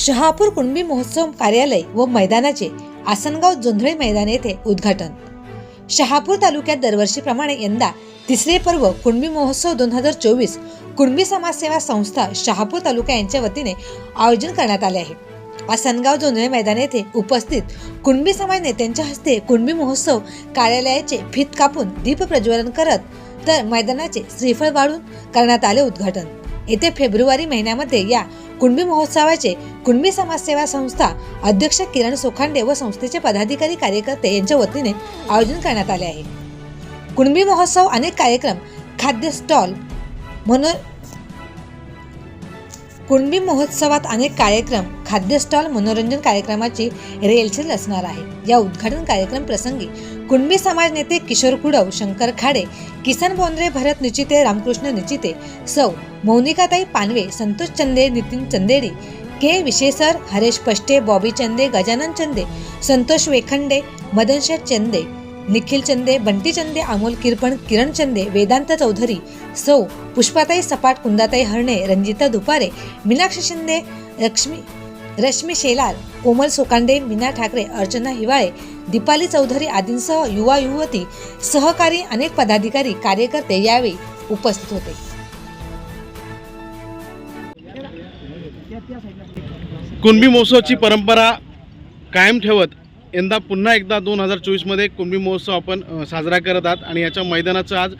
शहापूर कुणबी महोत्सव कार्यालय व मैदानाचे आसनगाव जोंधळे मैदान येथे उद्घाटन. शहापूर तालुक्यात दरवर्षीप्रमाणे यंदा तिसरे पर्व कुणबी महोत्सव दोन हजार चोवीस कुणबी समाजसेवा संस्था शहापूर तालुका यांच्या वतीने आयोजन करण्यात आले आहे. आसनगाव जोंधळे मैदान येथे उपस्थित कुणबी समाज नेत्यांच्या हस्ते कुणबी महोत्सव कार्यालयाचे फित कापून दीप प्रज्वलन करत तर मैदानाचे श्रीफळ वाढून करण्यात आले उद्घाटन. येत्या फेब्रुवारी महिन्यामध्ये या कुणबी महोत्सवाचे कुणबी समाजसेवा संस्था अध्यक्ष किरण सोखांडे व संस्थेचे पदाधिकारी कार्यकर्ते यांच्या वतीने आयोजन करण्यात आले आहे. कुणबी महोत्सव अनेक कार्यक्रम खाद्य स्टॉल मनो कुणबी महोत्सवात अनेक कार्यक्रम खाद्य स्टॉल मनोरंजन कार्यक्रमाची रेलचेल असणार आहे. या उद्घाटन कार्यक्रम प्रसंगी कुणबी समाज नेते किशोर कुडव शंकर खाडे किसन बोंद्रे भरत निचिते रामकृष्ण निचिते सौ मौनिकाताई पानवे संतोष चंदे नितीन चंदेडी के विशेसर हरेश पष्टे बॉबी चंदे गजानन चंदे संतोष वेखंडे मदनशेठ चंदे निखिल चंदे बंटी चंदे अमोल किरपण किरण चंदे वेदांत चौधरी सौ पुष्पाताई सपाट कुंदाताई हरणे रंजिता दुपारे मीनाक्षी शिंदे लक्ष्मी रश्मी शेलार कोमल सोकांडे मीना ठाकरे अर्चना हिवाळे दीपाली चौधरी आदींसह युवा युवती सहकारी अनेक पदाधिकारी कार्यकर्ते यावेळी उपस्थित होते. कुणबी महोत्सवाची परंपरा कायम ठेवत यंदा पुन्हा एकदा दोन हजार चोवीसमध्ये कुणबी महोत्सव आपण साजरा करत आहात आणि याच्या मैदानाचं आज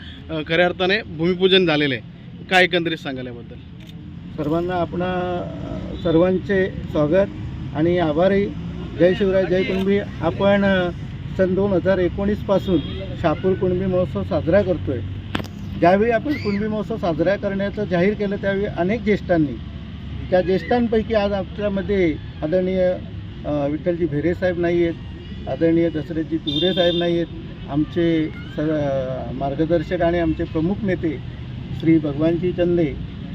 खऱ्या अर्थाने भूमिपूजन झालेलं आहे. काय एकंदरीत सांगाल याबद्दल? सर्वांना आपणा सर्वांचे स्वागत आणि आभारही जय शिवराय जय कुंभी. आपण सन दोन हजार एकोणीसपासून शापूर कुणबी महोत्सव साजरा करतो आहे ज्यावेळी आपण कुणबी महोत्सव साजरा करण्याचं जाहीर केलं त्यावेळी अनेक ज्येष्ठांनी. त्या ज्येष्ठांपैकी आज आपल्यामध्ये आदरणीय विठ्ठलजी भेरे साहेब नाही आहेत आदरणीय दसरेजी तिवरे साहेब नाही आहेत आमचे स मार्गदर्शक आणि आमचे प्रमुख नेते श्री भगवानजी चंदे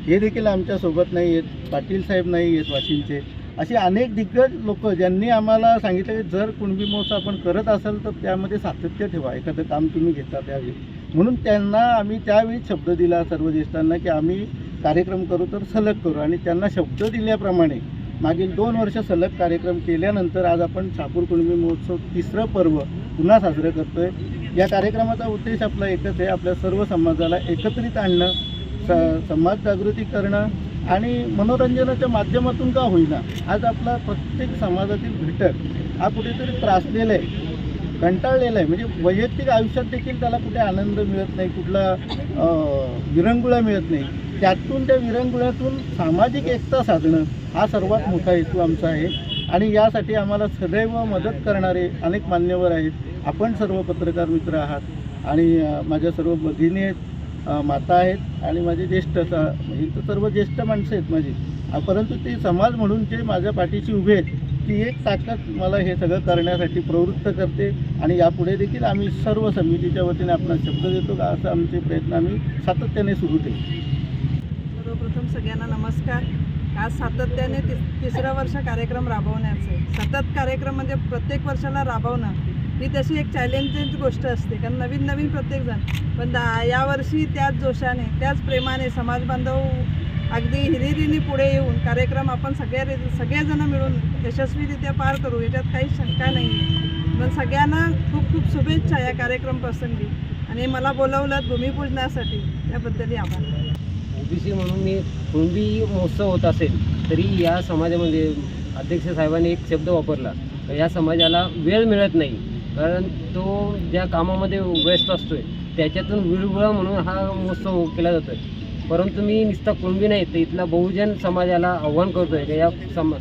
हे देखील आमच्यासोबत नाही आहेत पाटील साहेब नाही आहेत वाशिमचे. असे अनेक दिग्गज लोक ज्यांनी आम्हाला सांगितलं की जर कुणबी महोत्सव आपण करत असाल तर त्यामध्ये सातत्य ठेवा एखादं काम तुम्ही घेता त्यावेळी. म्हणून त्यांना आम्ही त्यावेळी शब्द दिला सर्व ज्येष्ठांना की आम्ही कार्यक्रम करू तर सलग करू आणि त्यांना शब्द दिल्याप्रमाणे मागील दोन वर्ष सलग कार्यक्रम केल्यानंतर आज आपण ठाकूर कुणबी महोत्सव तिसरं पर्व पुन्हा साजरं आहे या कार्यक्रमाचा उद्देश आपला एकच आहे आपल्या सर्व समाजाला एकत्रित आणणं स समाज जागृती करणं आणि मनोरंजनाच्या माध्यमातून का होईना आज आपला प्रत्येक समाजातील घटक हा कुठेतरी त्रासलेला आहे कंटाळलेला आहे. म्हणजे वैयक्तिक आयुष्यात देखील त्याला कुठे आनंद मिळत नाही कुठला विरंगुळा मिळत नाही. त्यातून त्या विरंगुळ्यातून सामाजिक एकता साधणं हा सर्वात मोठा हेतू आमचा आहे. आणि यासाठी आम्हाला सदैव मदत करणारे अनेक मान्यवर आहेत. आपण सर्व पत्रकार मित्र आहात. आणि माझ्या सर्व भगिनी आहेत माता आहेत आणि माझे ज्येष्ठ स- तर सर्व ज्येष्ठ माणसं आहेत माझी. परंतु ते समाज म्हणून जे माझ्या पाठीशी उभे आहेत ती एक ताकद मला हे सगळं करण्यासाठी प्रवृत्त करते. आणि यापुढे देखील आम्ही सर्व समितीच्या वतीने आपला शब्द देतो का असं आमचे प्रयत्न आम्ही सातत्याने सुरू ठेवू सर्वप्रथम सगळ्यांना नमस्कार. आज सातत्याने तिस तिसरं वर्ष कार्यक्रम राबवण्याचं सतत कार्यक्रम म्हणजे प्रत्येक वर्षाला राबवणं. ही तशी एक चॅलेंजिंग गोष्ट असते. कारण नवीन नवीन प्रत्येकजण. पण दा यावर्षी त्याच जोशाने त्याच प्रेमाने समाजबांधव अगदी हिरिरीने पुढे येऊन कार्यक्रम आपण सगळ्या सगळेजणं मिळून यशस्वीरित्या पार करू. याच्यात काही शंका नाही आहे. पण सगळ्यांना खूप खूप शुभेच्छा या कार्यक्रम प्रसंगी. आणि मला बोलवलं भूमिपूजनासाठी त्याबद्दलही आभार. दिवशी म्हणून मी कुणबी महोत्सव होत असेल तरी या समाजामध्ये अध्यक्ष साहेबांनी एक शब्द वापरला. या समाजाला वेळ मिळत नाही कारण तो ज्या कामामध्ये व्यस्त असतोय त्याच्यातून विरगुळा म्हणून हा महोत्सव केला जातो आहे परंतु मी नुसता कुणबी नाही तर इथला बहुजन समाजाला आव्हान करतोय की या सम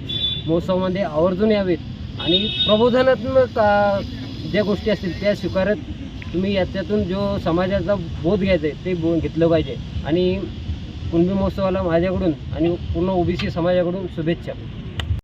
महोत्सवामध्ये आवर्जून यावेत आणि प्रबोधनात्मक ज्या गोष्टी असतील त्या स्वीकारत तुम्ही याच्यातून जो समाजाचा बोध घ्यायचा आहे ते बो घेतलं पाहिजे. आणि कुणबी महोत्सवाला माझ्याकडून आणि पूर्ण ओबीसी समाजाकडून शुभेच्छा.